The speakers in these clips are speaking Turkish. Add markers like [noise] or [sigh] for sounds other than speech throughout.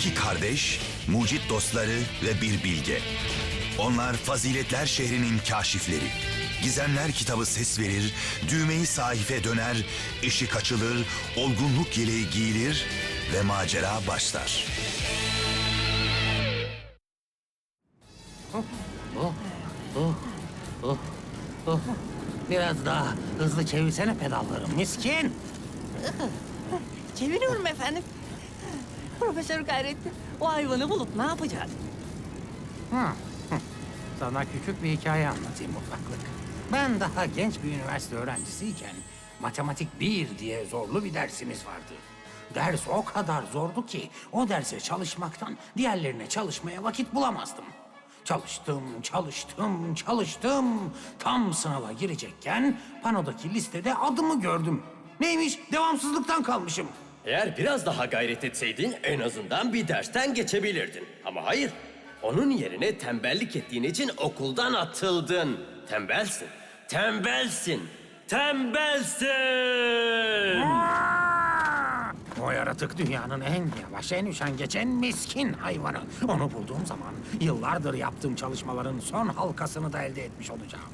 İki kardeş, mucit dostları ve bir bilge. Onlar faziletler şehrinin kaşifleri. Gizemler kitabı ses verir, düğmeyi sahife döner, ışık açılır, olgunluk yeleği giyilir ve macera başlar. Biraz daha hızlı çevirsene pedalları miskin. Çeviriyorum efendim. Profesör Gayrettin, o hayvanı bulup ne yapacağız? Sana küçük bir hikaye anlatayım ufaklık. Ben daha genç bir üniversite öğrencisiyken matematik 1 diye zorlu bir dersimiz vardı. Ders o kadar zordu ki o derse çalışmaktan diğerlerine çalışmaya vakit bulamazdım. Çalıştım, çalıştım, çalıştım. Tam sınava girecekken panodaki listede adımı gördüm. Neymiş? Devamsızlıktan kalmışım. Eğer biraz daha gayret etseydin en azından bir dersten geçebilirdin. Ama hayır. Onun yerine tembellik ettiğin için okuldan atıldın. Tembelsin. Tembelsin. Tembelsin. O yaratık dünyanın en yavaş, en üşengeç, en miskin hayvanı. Onu bulduğum zaman yıllardır yaptığım çalışmaların son halkasını da elde etmiş olacağım.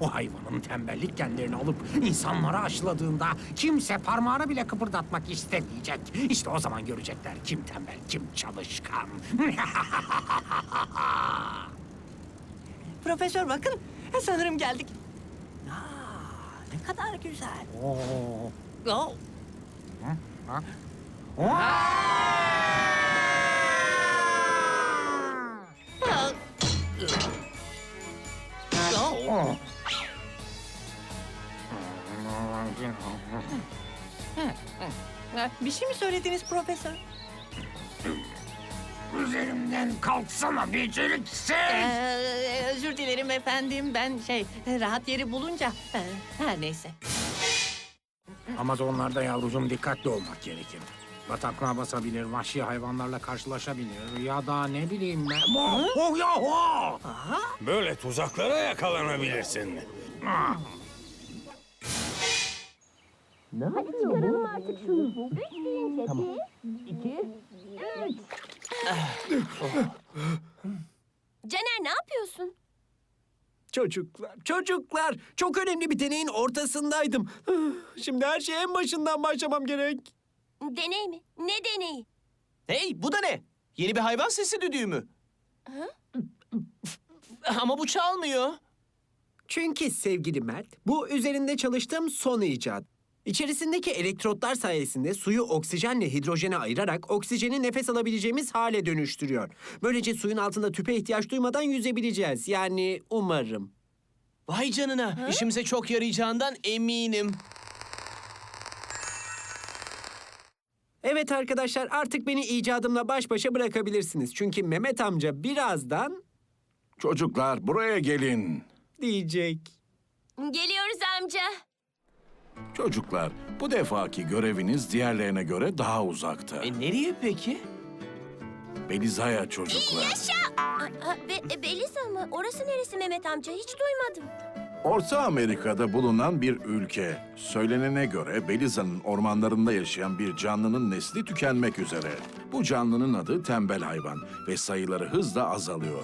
O hayvanın tembellik genlerini alıp insanlara aşıladığında kimse parmağını bile kıpırdatmak istemeyecek. İşte o zaman görecekler kim tembel, kim çalışkan. [laughs] Profesör bakın, sanırım geldik. Aa, ne kadar güzel. Oo. Oh, ah. Bir şey mi söylediniz profesör? Üzerimden kalksana beceriksiz. Ee, özür dilerim efendim. Ben şey rahat yeri bulunca e, her neyse. Amazonlarda yavrucuğum dikkatli olmak gerekir. Bataklığa basabilir, vahşi hayvanlarla karşılaşabilir ya da ne bileyim ben... Oh, oh ya oh! Böyle tuzaklara yakalanabilirsin. Çıkaralım artık şunu. Üç deyince bir, iki, üç. Caner ne yapıyorsun? Çocuklar, çocuklar. Çok önemli bir deneyin ortasındaydım. [sighs] Şimdi her şeye en başından başlamam gerek. Deney mi? Ne deneyi? Hey bu da ne? Yeni bir hayvan sesi düdüğü mü? [laughs] Ama bu çalmıyor. Çünkü sevgili Mert, bu üzerinde çalıştığım son icat. İçerisindeki elektrotlar sayesinde suyu oksijenle hidrojene ayırarak oksijeni nefes alabileceğimiz hale dönüştürüyor. Böylece suyun altında tüpe ihtiyaç duymadan yüzebileceğiz. Yani umarım. Vay canına. İşimize çok yarayacağından eminim. Evet arkadaşlar artık beni icadımla baş başa bırakabilirsiniz. Çünkü Mehmet amca birazdan Çocuklar buraya gelin. diyecek. Geliyoruz amca. Çocuklar bu defaki göreviniz diğerlerine göre daha uzakta. E nereye peki? Belizaya çocuklar. Aa, Be e, Belize mı? Orası neresi Mehmet amca? Hiç duymadım. Orta Amerika'da bulunan bir ülke. Söylenene göre Beliza'nın ormanlarında yaşayan bir canlının nesli tükenmek üzere. Bu canlının adı tembel hayvan ve sayıları hızla azalıyor.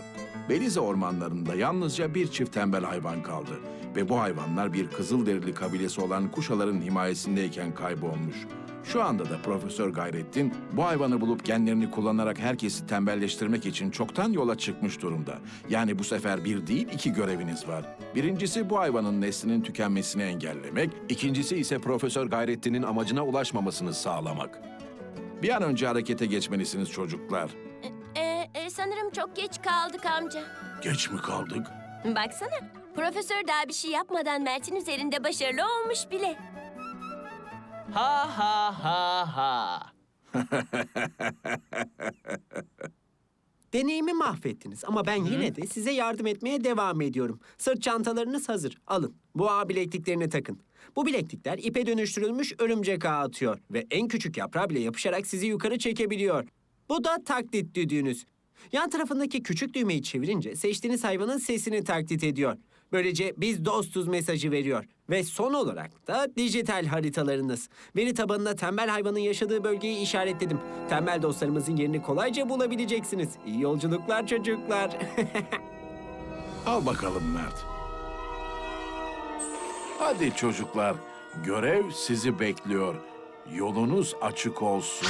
Belize ormanlarında yalnızca bir çift tembel hayvan kaldı ve bu hayvanlar bir Kızılderili kabilesi olan Kuşaların himayesindeyken kaybolmuş. Şu anda da Profesör Gayrettin bu hayvanı bulup genlerini kullanarak herkesi tembelleştirmek için çoktan yola çıkmış durumda. Yani bu sefer bir değil iki göreviniz var. Birincisi bu hayvanın neslinin tükenmesini engellemek, ikincisi ise Profesör Gayrettin'in amacına ulaşmamasını sağlamak. Bir an önce harekete geçmelisiniz çocuklar. Ee, e, sanırım çok geç kaldık amca. Geç mi kaldık? Baksana. Profesör daha bir şey yapmadan Mert'in üzerinde başarılı olmuş bile. Ha ha ha ha. [laughs] Deneyimi mahvettiniz ama ben yine de size yardım etmeye devam ediyorum. Sırt çantalarınız hazır. Alın. Bu ağ bilekliklerini takın. Bu bileklikler ipe dönüştürülmüş örümcek ağı atıyor ve en küçük yaprağa bile yapışarak sizi yukarı çekebiliyor. Bu da taklit düdüğünüz. Yan tarafındaki küçük düğmeyi çevirince seçtiğiniz hayvanın sesini taklit ediyor. Böylece biz dostuz mesajı veriyor. Ve son olarak da dijital haritalarınız. Veri tabanına tembel hayvanın yaşadığı bölgeyi işaretledim. Tembel dostlarımızın yerini kolayca bulabileceksiniz. İyi yolculuklar çocuklar. [laughs] Al bakalım Mert. Hadi çocuklar, görev sizi bekliyor. Yolunuz açık olsun.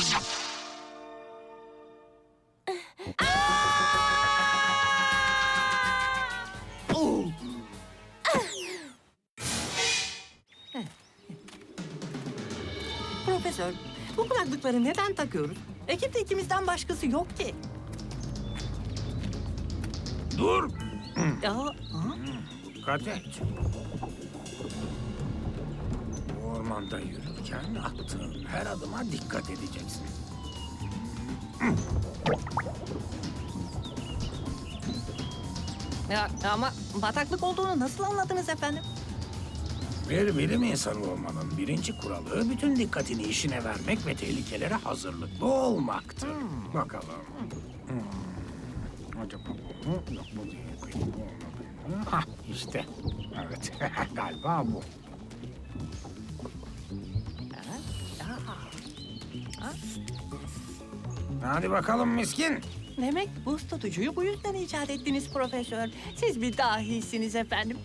Takıyoruz? Ekipte ikimizden başkası yok ki. Dur. Ya, ha? Dikkat et. Bu Ormanda yürürken attığın her adıma dikkat edeceksin. ya ama bataklık olduğunu nasıl anladınız efendim? Bir bilim insanı olmanın birinci kuralı bütün dikkatini işine vermek ve tehlikelere hazırlıklı olmaktır. Bakalım. Hmm. Acaba bu mu? Yok bu değil. Bu? Hah işte. Evet [laughs] galiba bu. Hadi bakalım miskin. Demek buz tutucuyu bu yüzden icat ettiniz profesör. Siz bir dahisiniz efendim.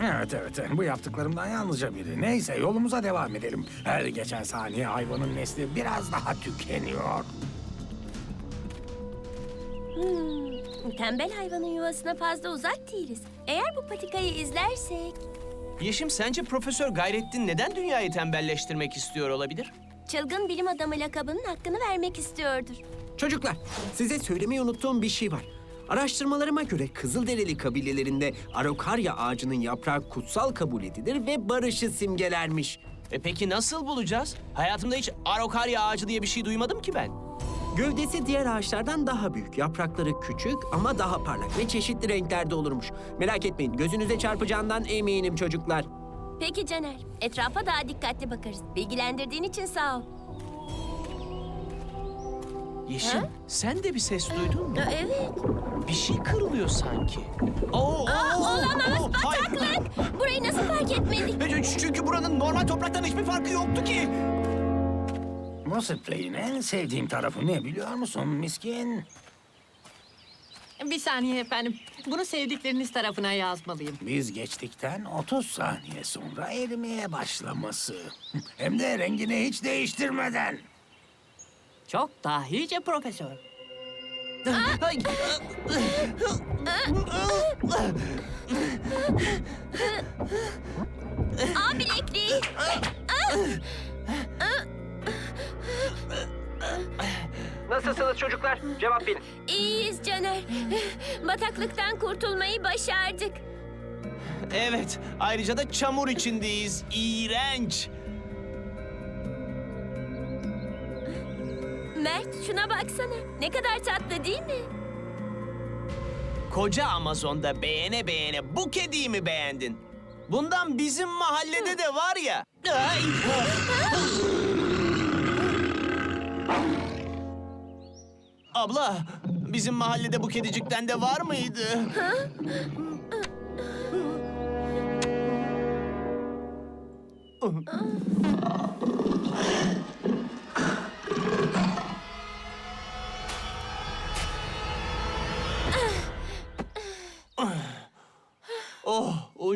Evet evet bu yaptıklarımdan yalnızca biri. Neyse yolumuza devam edelim. Her geçen saniye hayvanın nesli biraz daha tükeniyor. Hmm, tembel hayvanın yuvasına fazla uzak değiliz. Eğer bu patikayı izlersek... Yeşim sence Profesör Gayrettin neden dünyayı tembelleştirmek istiyor olabilir? Çılgın bilim adamı lakabının hakkını vermek istiyordur. Çocuklar, size söylemeyi unuttuğum bir şey var. Araştırmalarıma göre Kızılderili kabilelerinde arokarya ağacının yaprağı kutsal kabul edilir ve barışı simgelermiş. E peki nasıl bulacağız? Hayatımda hiç arokarya ağacı diye bir şey duymadım ki ben. Gövdesi diğer ağaçlardan daha büyük, yaprakları küçük ama daha parlak ve çeşitli renklerde olurmuş. Merak etmeyin, gözünüze çarpacağından eminim çocuklar. Peki Caner, etrafa daha dikkatli bakarız. Bilgilendirdiğin için sağ ol. Yeşim sen de bir ses duydun mu? Ha, Evet. Bir şey kırılıyor sanki. Oo, oo, oo, Olamaz, oo, hayır. bataklık. Burayı nasıl fark etmedik? E, ç- Çünkü buranın normal topraktan hiçbir farkı yoktu ki. Bu spreyin en sevdiğim tarafı ne biliyor musun miskin? Bir saniye efendim. Bunu sevdikleriniz tarafına yazmalıyım. Biz geçtikten 30 saniye sonra erimeye başlaması. [laughs] Hem de rengini hiç değiştirmeden. Çok dahice profesör. Ay, Aa bilekliği. Nasılsınız çocuklar? Cevap verin. İyiyiz Caner. Bataklıktan kurtulmayı başardık. Evet, ayrıca da çamur içindeyiz. İğrenç. Mert şuna baksana. Ne kadar tatlı değil mi? Koca Amazon'da beğene beğene bu kediyi mi beğendin? Bundan bizim mahallede de var ya. Ay. Abla, bizim mahallede bu kedicikten de var mıydı?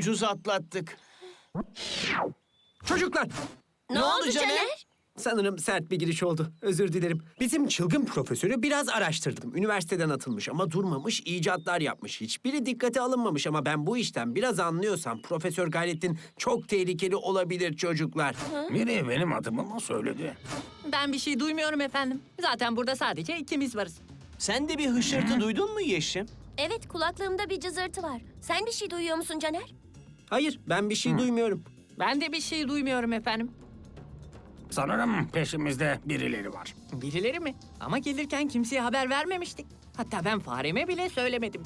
Ucuz atlattık. Çocuklar, Ne, oldu Caner? sanırım sert bir giriş oldu. Özür dilerim. Bizim çılgın profesörü biraz araştırdım. Üniversiteden atılmış ama durmamış, icatlar yapmış. Hiçbiri dikkate alınmamış ama ben bu işten biraz anlıyorsam Profesör Gayrettin çok tehlikeli olabilir çocuklar. Biri benim adımı mı söyledi? Ben bir şey duymuyorum efendim. Zaten burada sadece ikimiz varız. Sen de bir hışırtı duydun mu Yeşim? Evet kulaklığımda bir cızırtı var. Sen bir şey duyuyor musun Caner? Hayır, ben bir şey duymuyorum. Ben de bir şey duymuyorum efendim. Sanırım peşimizde birileri var. Birileri mi? Ama gelirken kimseye haber vermemiştik. Hatta ben fareme bile söylemedim.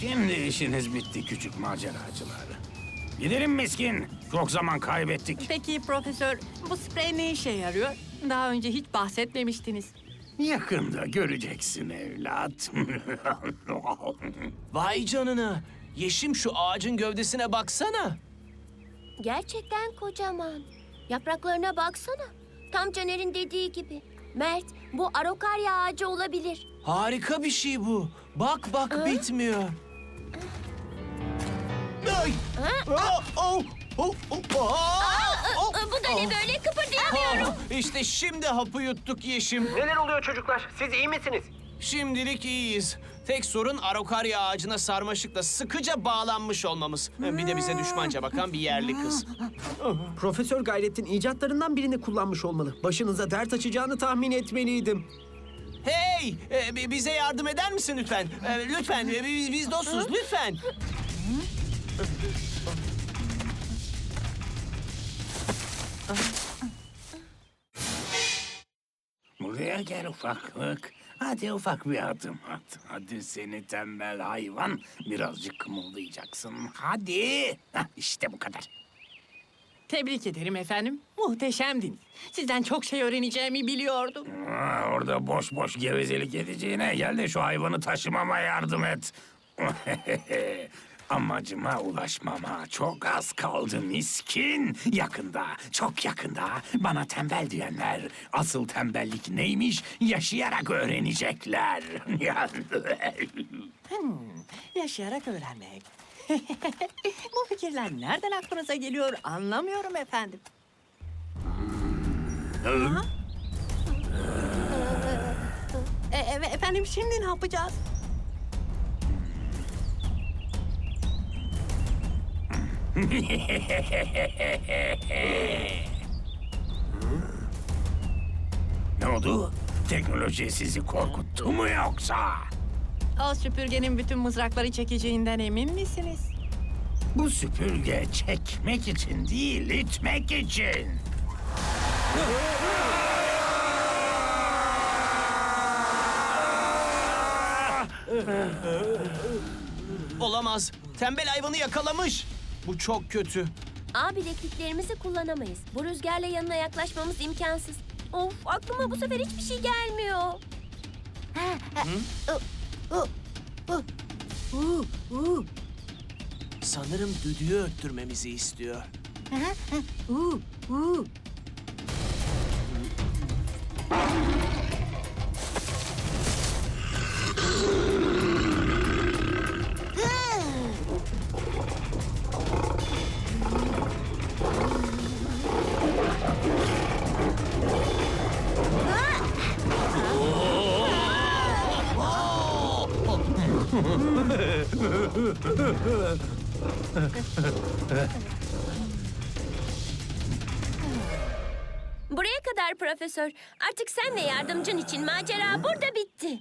Şimdi işiniz bitti küçük maceracılar. Gidelim miskin. Çok zaman kaybettik. Peki profesör, bu sprey ne işe yarıyor? Daha önce hiç bahsetmemiştiniz. Yakında göreceksin evlat. [laughs] Vay canına. Yeşim şu ağacın gövdesine baksana. Gerçekten kocaman. Yapraklarına baksana. Tam Caner'in dediği gibi. Mert, bu arokarya ağacı olabilir. Harika bir şey bu. Bak bak bitmiyor. Ay! Aa, oh, oh, oh, aa! Oh! Aa, bu da ne böyle kıpırdayamıyorum. Ah, İşte şimdi hapı yuttuk Yeşim. Neler oluyor çocuklar? Siz iyi misiniz? Şimdilik iyiyiz. Tek sorun arokarya ağacına sarmaşıkla sıkıca bağlanmış olmamız. Bir de bize düşmanca bakan bir yerli kız. Profesör Gayrettin icatlarından birini kullanmış olmalı. Başınıza dert açacağını tahmin etmeliydim. Hey! e, bi- bize yardım eder misin lütfen? E, lütfen, e, biz, biz dostuz, lütfen. Buraya gel ufaklık. Hadi ufak bir adım at. Hadi seni tembel hayvan. Birazcık kımıldayacaksın. Hadi. Hah, işte bu kadar. Tebrik ederim efendim. Muhteşemdin. Sizden çok şey öğreneceğimi biliyordum. Aa, orada boş boş gevezelik edeceğine gel de şu hayvanı taşımama yardım et. [laughs] Amacıma ulaşmama çok az kaldı miskin. Yakında, çok yakında bana tembel diyenler asıl tembellik neymiş yaşayarak öğrenecekler. Yaşayarak öğrenmek. [laughs] Bu fikirler nereden aklınıza geliyor anlamıyorum efendim. Ha? E, e, efendim şimdi ne yapacağız? [laughs] ne oldu? Teknoloji sizi korkuttu mu yoksa? O süpürgenin bütün mızrakları çekeceğinden emin misiniz? Bu süpürge çekmek için değil, itmek için. Olamaz. Tembel hayvanı yakalamış. Bu çok kötü. Ağ bilekliklerimizi kullanamayız. Bu rüzgarla yanına yaklaşmamız imkansız. Of, aklıma bu sefer hiçbir şey gelmiyor. Sanırım düdüğü öttürmemizi istiyor. Buraya kadar profesör. Artık sen ve yardımcın için macera burada bitti.